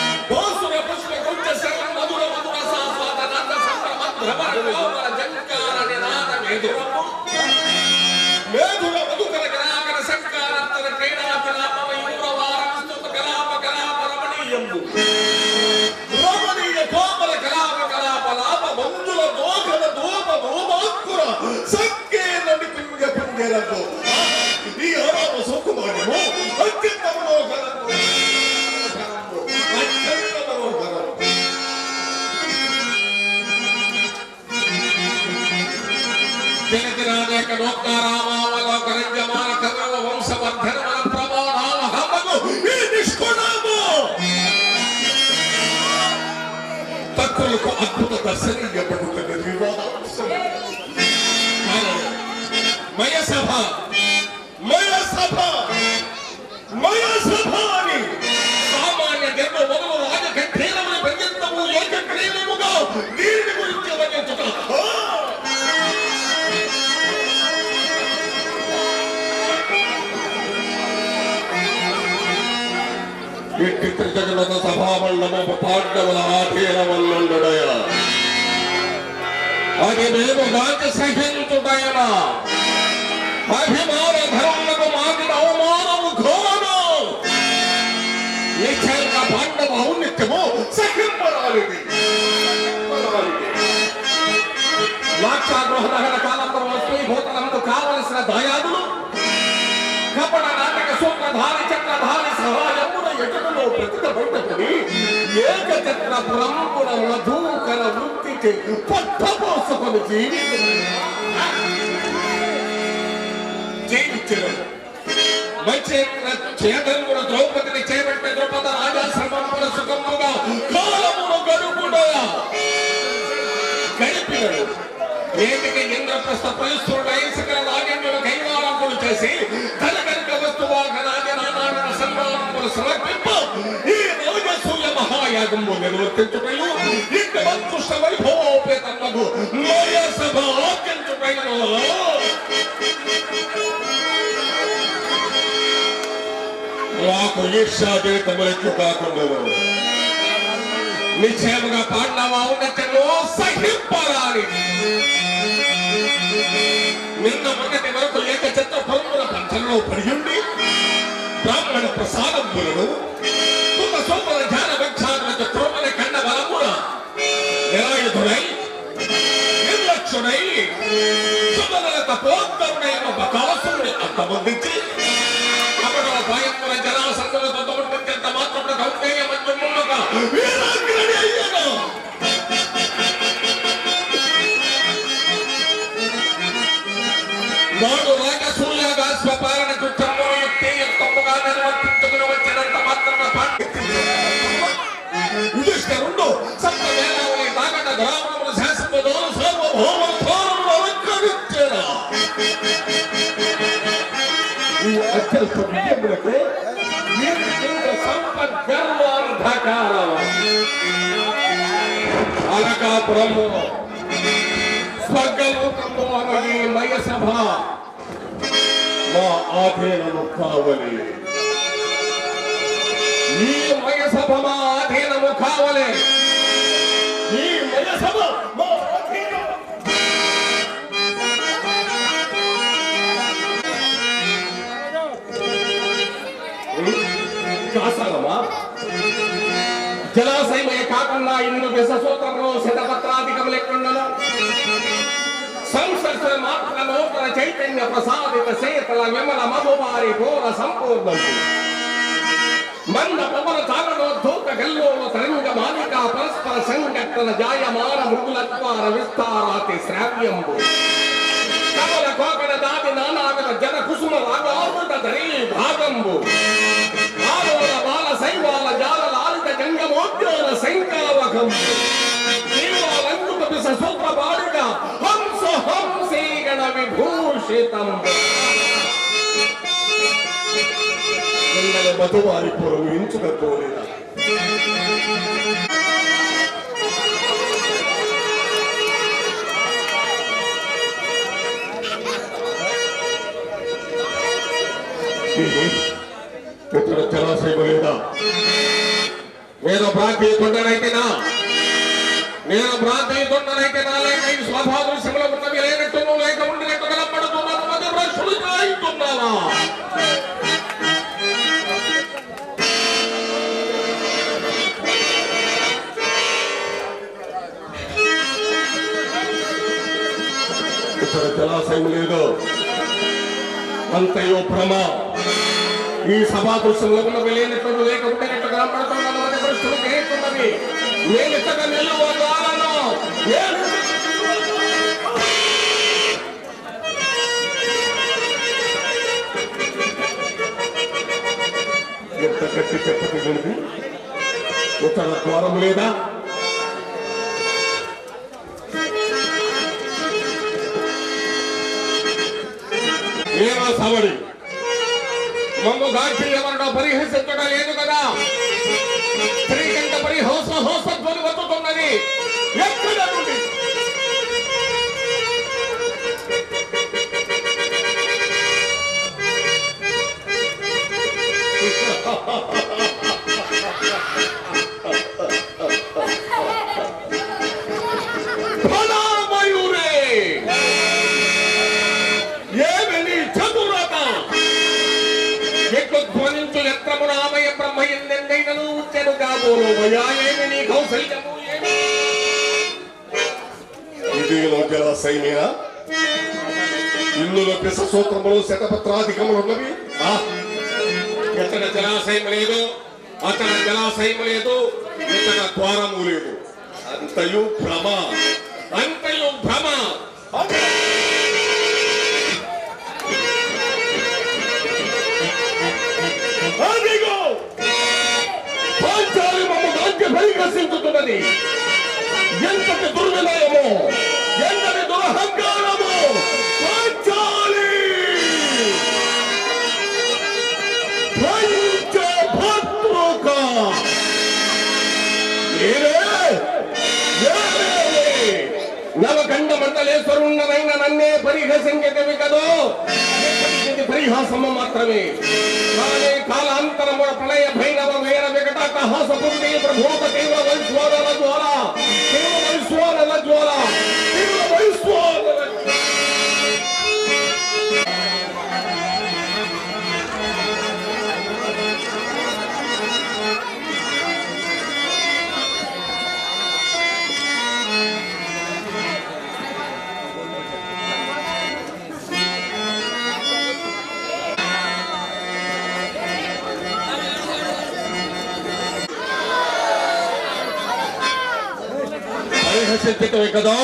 ಬೋಸುರ ಪುಷ್ಪ ಗುಚ್ಚ ಶರಣ ಮಧುರ ಮಧುರ ಸಾಸ್ವಾದ ನಂದ ಸಂಭ್ರಮ ಭ್ರಮರ ಕೋಮಲ, ಜಂಕಾರ, ನಿನಾದ ಮೇಧುರ ಮೇಧುರ ಮಧುಕರ ಕಲಾಕರ ಸಂಕಾರಾಂತರ ಕ್ರೀಡಾ ಕಲಾಪವ ಯುವ ವಾರ ಸ್ತುತ ಕಲಾಪ ಕಲಾಪ ರಮಣಿ ಎಂದು ರಮಣೀಯ ಕೋಮಲ ಕಲಾಪ ಕಲಾಪ ಲಾಪ ಮಂಜುಲ ದೋಖದ ಧೂಪ ಈ ಸೋಕು ಮಾಡಿ ಅತ್ಯುತ್ತಮ ಲೋಕದ తక్కువకు అద్భుత దర్శనం ఇవ్వబడుతున్నది వివాద ఎట్టి త్రిజగత సభామండము పాండవుల ఆధీనమల్లుడయ అది మేము గాంచి సహించుటయన అభిమాన ధర్మకు మాకిన అవమానము ఘోరము నిశ్చయంగా పాండవ ఔన్నిత్యము సహింపరాలిది లాక్షాగృహ దహన కాలంలో వస్తీభూతలందు కావలసిన దాయాదులు కపట నాటక సూత్రధారి సహాయమున ఎటుకలో బయటపడి ఏకచక్ర పురంపున మధుకర వృత్తికి పట్టపోసుకొని జీవించడం వైచేంద్ర చేతమున ద్రౌపదిని చేపట్టే ద్రౌపద రాజాశ్రమముల సుఖముగా కాలమును గడుపుడయ? గడిపినడు. ఏటికి ఇంద్రప్రస్థ పరిస్థుడై సకల నాగేంద్రుడు కైవారంకులు చేసి తన సన్మానములు సమర్పింపు ఈ రాజసూయ మహాయాగము నిర్వర్తించుటయు ఇంత మత్కృష్ణ లోయ సభ ఆజ్ఞించుటయు మాకు ఈర్షాజీతములెట్లు కాకుండా నిశ్చయముగా పాండవ ఉన్నతలో సహింపరాలి నిన్న మొన్నటి వరకు ఏక చిత్ర పరముల పంచంలో పడి ఉండి బ్రాహ్మణ ప్రసాదములను ఒక సోమల ధ్యాన వక్షాల త్రోమల కండ బలమున నిరాయుధుడై నిర్లక్ష్యుడై సుమనలత పోద్దరుడైన బకాసురుడి అంతమొందించి అక్కడ భయముల జనాసంగుల ఎంత మాత్రం కౌంటేయ మంజుముగా యుధిష్ఠరుండు సప్త వేలావళి ఈ అత్యల్ప విజయములకు మా ఆధీనము కావలి. ఈ సభ మా ఆధీనము కావలి. ఈ సభ మా ఆధీనము కాసాలమా జలాశయమయ కాకుండా ఇన్ను విషసూత్రంలో శతపత్రాధికములు ఎక్కడుండను సంసర్శన మాత్ర నూతన చైతన్య ప్రసాదిత శీతల విమల మధుమారి పూర సంపూర్ణం మంద పవన చాలనోద్ధూత గల్లోల తరంగ మాలిక పరస్పర సంఘటన జాయమాన మృగులత్వార విస్తారాతి శ్రావ్యంబు కమల కోకడ దాటి నానావిధ జన కుసుమ రాగామృత ధరీ భాగంబు ఆలోల బాల శైవాల జాల లాలిత జంగమోద్యోల శంకావకంబు జీవాలంకుత పిస సూత్ర బాడుగ హంస హంసీగణ విభూషితంబు నిన్నల మధువారి పొరం ఇతర జలాశయం లేదా? నేను ప్రాంతీయ కొండనైతేనా? నేను ప్రాంతీయ కొండనైతేనా? లేక ఈ స్వభాదృశ్యంలో ఉన్నవి లేనట్టు లేక ఉండినట్టు కనపడుతున్నాను మధ్య ప్రశ్నలు రాయితున్నావా లేదు. అంతయో భ్రమ. ఈ సభా దృశ్యంలో ఉన్నవి లేనట్టు లేక ఉండినట్టు నేను ఇతర నిలువగాలను ఎంత గట్టి చెప్పగలిగింది? ఇతర ద్వారం లేదా? మమ్ము గాడ్పి ఎవరినో పరిహసించడం లేదు కదా స్త్రీకంట పరిహోస హోసత్వం వస్తున్నది ఎక్కడ నుండి ఫలామయూరే ధ్వనించు యత్రమున ఆమయ బ్రహ్మ ఎందెందైనను ఉచ్చెను కాబోలు భయా నీ కౌశల్యము ఏమి ఇది జలాశయమేనా ఇల్లుల పిస సూత్రములు శతపత్రాధికములు ఉన్నవి? ఆ, జలాశయం లేదు అక్కడ జలాశయం లేదు ఇక్కడ ద్వారము లేదు. అంతయు భ్రమ. అంతయు భ్రమ. అదిగో పాంచాలి మమ్మ రాజ్య పరికసించుతున్నది ఎంతటి దుర్వినయము ఎంతటి దురహంకారము పాంచాలి! పంచభద్రుక నేనే నేనే నవకండ మండలేశ్వరున్ననైన నన్నే పరిహసించటమి కదో? ఇది పరిహాసము మాత్రమే కానీ కాలాంతరముల ప్రళయ భైరవ వేర వికటాక హాసపుండి ప్రభూత తీవ్ర పరిహసించటమే కదా?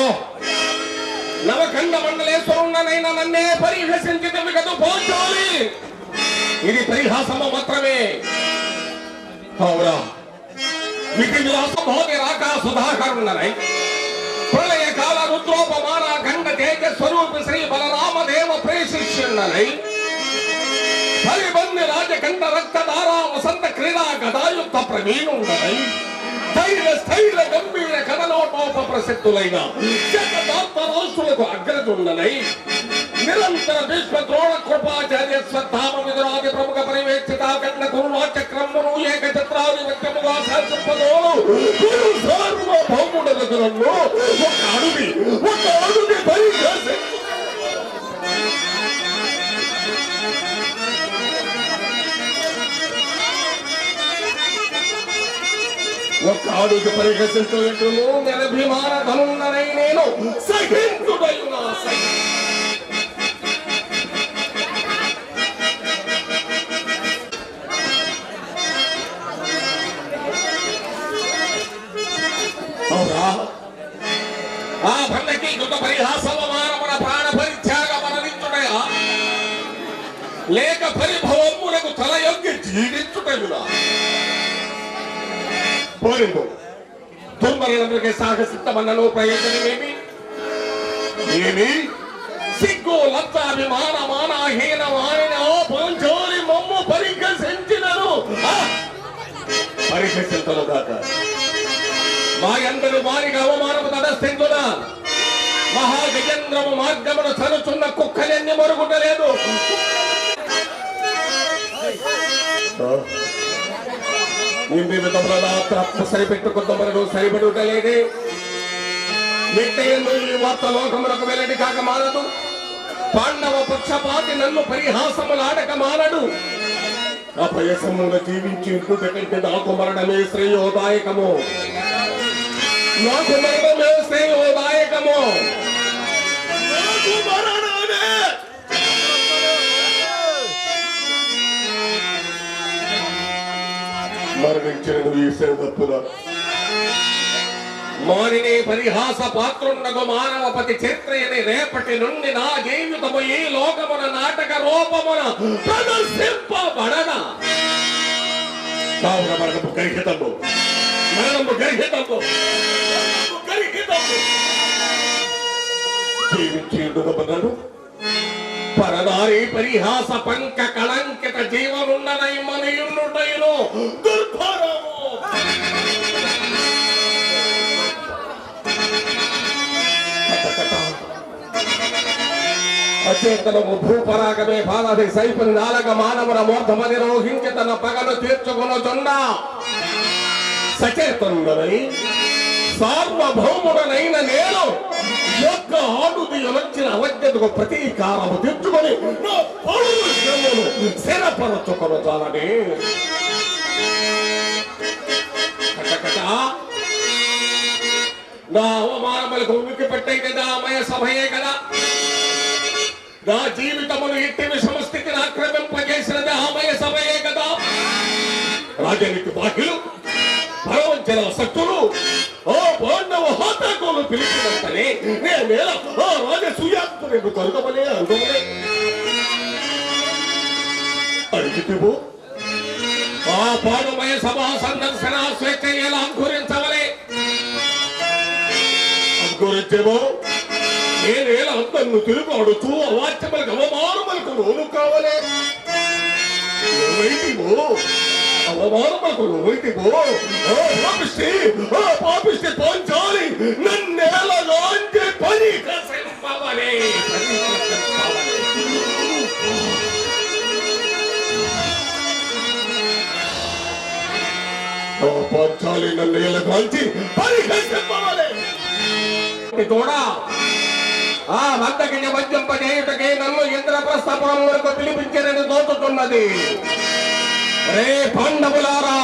నవఖండ మండలేశ్వరున్ననైనా నన్నే పరిహసించటమే కదా పోచాలి ఇది పరిహాసము మాత్రమే. అవురా విధి విలాసం భోగి రాక సుధాకరున్ననై ప్రళయ కాల రుద్రోపమాన ఖండ తేజ స్వరూప శ్రీ బలరామదేవ ప్రేషిష్యున్ననై పరిబంది రాజకండ రక్తధార వసంత క్రీడా గదాయుక్త ప్రవీణుండనై. స్థైర్య స్థైర్య గంభీర కథలోటోప ప్రసక్తులైన జగదాత్మరాష్ట్రులకు అగ్రజుండనై నిరంతర భీష్మ ద్రోణ కృపాచార్య స్వధామ విదురాది ప్రముఖ పరివేక్షిత కండ కురుణా చక్రమును ఏక చిత్రాది వ్యక్తముగా శాసింపదోడు గురు నన్ను ఒక అడుగు ఒక అడుగు పరిగ్రహ ఆడుకు పరిహసించుటను నిరభిమాన ధనున్ననై నేను. సహించుటయునా లేక పరిభవమునకు తల యొక్క జీవించుటయునా? పోనిండు దుర్మరణములకే సాహసిద్ధమన్నను ప్రయోజనమేమి ఏమి? సిగ్గు లబ్ధాభిమాన మానహీన మానిన పంచోలి మమ్ము పరికసించినను ఆ! పరిహసింతలు దాకా మా అందరు వారికి అవమానము తడస్థించున మహాగజేంద్రము మార్గమును చనుచున్న కుక్కలెన్ని మరుగుటలేదు? నింది విధముల నా ఆత్మ సరిపెట్టుకుందామని సరిపడుటలేదే. నిట్టయందు ఈ వార్త లోకములకు వెల్లడి కాక మానదు. పాండవ పక్షపాతి నన్ను పరిహాసములాడక మానడు. అపయసముల జీవించి ఇంటుట కంటే నాకు మరణమే శ్రేయోదాయకము. నాకు మరణమే శ్రేయోదాయకము. నాకు మరణమే నువ్వు మానిని పరిహాస పాత్రుండగు మానవపతి చరిత్రయని రేపటి నుండి నా జీవితము ఈ లోకమున నాటక రూపమున ప్రదర్శింపబడన? కావున మరణము గరిహితము. మరణము గర్హితము. పరదారి పరిహాస పంక కళంకిత జీవనున్ననై మనయున్నుటయును అచేతనము భూపరాగమే బాలది సైపుని నాలక మానవుల మూర్ధమని రోహించి తన పగను తీర్చుకొనుచుండ సచేతనుడనై సార్వభౌముడనైన నేను యొక్క ఆడుది వచ్చిన అవజ్ఞతకు ప్రతీకారము తెచ్చుకొని నా చాలని. నా అవమానములకు ఉనికి పెట్టే కదా అమయ సభయే కదా. నా జీవితమును ఎట్టి విషమ స్థితిని ఆక్రమింపజేసినది ఆమయ సభయే కదా. రాజనీతి బాహ్యులు భగవంతుల శక్తులు ఓ పాండవ హోతాకులు పిలిచినంతనే నేనేలా ఆ రాజసూయాత్మకు కరుగమలే అనుకోమనే అడిగితేవో ఆ పాడుమయ సభ సందర్శన స్వేచ్ఛ ఎలా అంకురించవలే? అంకురించేవో ಏನೇಳ ಅಂತನ್ನು ತಿರುಗಾಡುತ್ತೂ ಅವಾಚ್ಯ ಬಳಿಕ ಅವಮಾನ ಬಳಿಕೊಂಡು ಹೋಗುತ್ತಾವಲೆ ವೈಟಿಗೋ ಅವಮಾನ ಬಳಿಕೊಂಡು ವೈಟಿಗೋ ಪಾಪಿಷ್ಟಿ ಪಾಪಿಷ್ಟಿ ಪಾಂಚಾಲಿ ನನ್ನೇಲ ಲಾಂಜೆ ಪನಿ ಕಸೆಂಬವನೆ ಪಾಂಚಾಲಿ ನನ್ನೇಲ ಗಾಂಜಿ ಪನಿ ಕಸೆಂಬವನೆ ತೋಡ ఆ భక్తకిని వజ్జింపజేయుటకే నన్ను ఇంద్రప్రస్థపురం వరకు పిలిపించరని తోచుతున్నది. రే పాండవులారా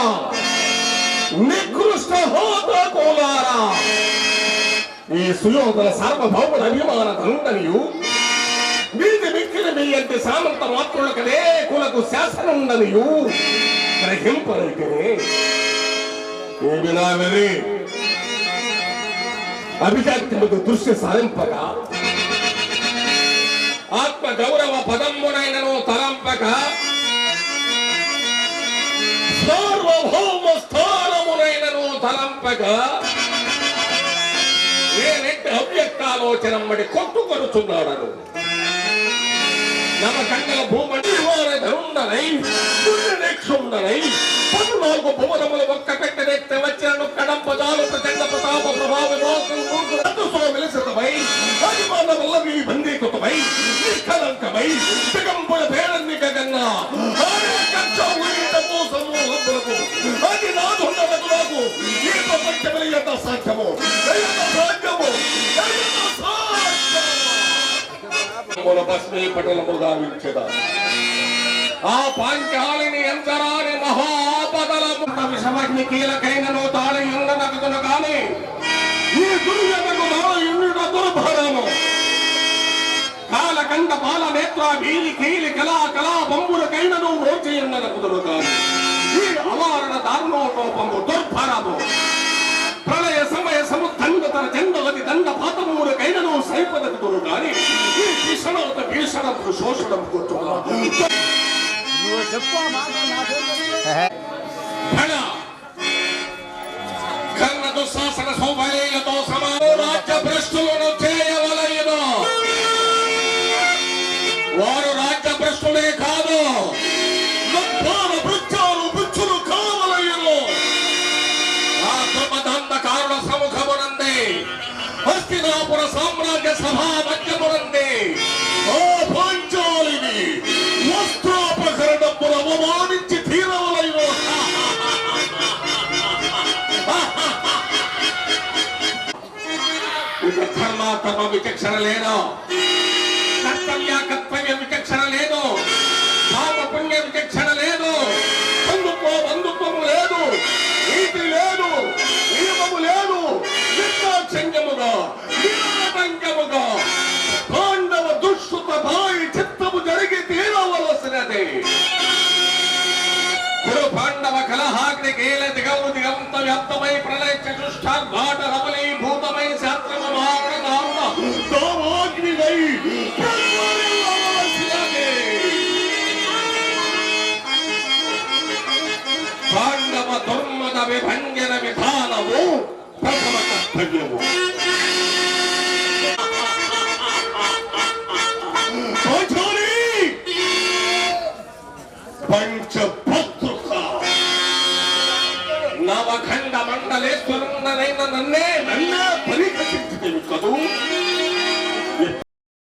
నికృష్ట హోతకులారా ఈ సుయోధన సార్వభౌముడు అభిమాన తండనియు వీధి మిక్కిన మీ అంటే సామంత మాత్రులకనే కులకు శాసనుండనియు గ్రహింపరైతేనే ఏమి నా వెర్రి అభిజాత్యముకు దృష్టి సారింపక తలంపక సార్వభౌమ స్థానమునైనను తలంపక నేనెట్టి అవ్యక్తాలోచనం బడి కొట్టుకొనుచున్నాడను. నమకండల భూమని ధరుండనై దుర్నిరీక్షుండనై పద్నాలుగు భువనములు ఒక్క పెట్టనెత్తి వచ్చినను కడంపదాలు ప్రచండ ప్రతాప ప్రభావ వెలిసితమై అభిమాన వల్ల మీ నిష్కలంకమై దిగంబుల పేరన్ని గగన్నా. సమూహములకు అది నాదుండలకు నాకు ఈ ప్రపంచముల ఎంత సాధ్యము ఎంత సాధ్యము ఎంత సాధ్యము మూల భస్మీ పటలము గావించదా ఆ పాంచాలిని ఎంతరాని మహాపదలము విషమగ్ని కీలకైనను తాళయుండనగును కాని ఈ దుర్యతకు దుర్యనకు నాయుండుట దుర్భరము. కాలకండ పాల నేత్ర వీలి కీలి కళా కళా పంబులకైనను మోచేయుండనగుదురు కాని ఈ అవారణ దారుణోపము దుర్భరము. ದಂಡತನ ಚಂಡಲತಿ ದಂಡ ಪಾತಮೂರ ಕೈನನು ಸೈಪದ ದುರುಗಾರಿ ಭೀಷಣಾತ ಭೀಷಣ ಶೋಷಣ ಗೊತ್ತಲ್ಲ ಕರ್ಣದು ಶಾಸನ ಸೌಭಾಗ್ಯ ದೋಷ ఇక విచక్షణ లేదు కర్తవ్య కర్తవ్య విచక్షణ లేదు పాప పుణ్య విచక్షణ లేదు. బంధుత్వ బంధుత్వము లేదు నీతి లేదు. నియమము లేదు. నిర్దాక్షిణ్యముగా నిరాటంకముగా పాండవ దుష్టుత భాయి చిత్తము జరిగి తీరవలసినది. గురు పాండవ కలహాగ్ని కేల దిగము దిగంత వ్యాప్తమై ప్రళయ చతుష్టార్భాట రమలీ 남의 관계남이 다 안하고 달콤한 달기하고 천천히 번쩍 벗었어 나와 간다 만나네 소름나네 나는네 만나 버리까지 그대니까도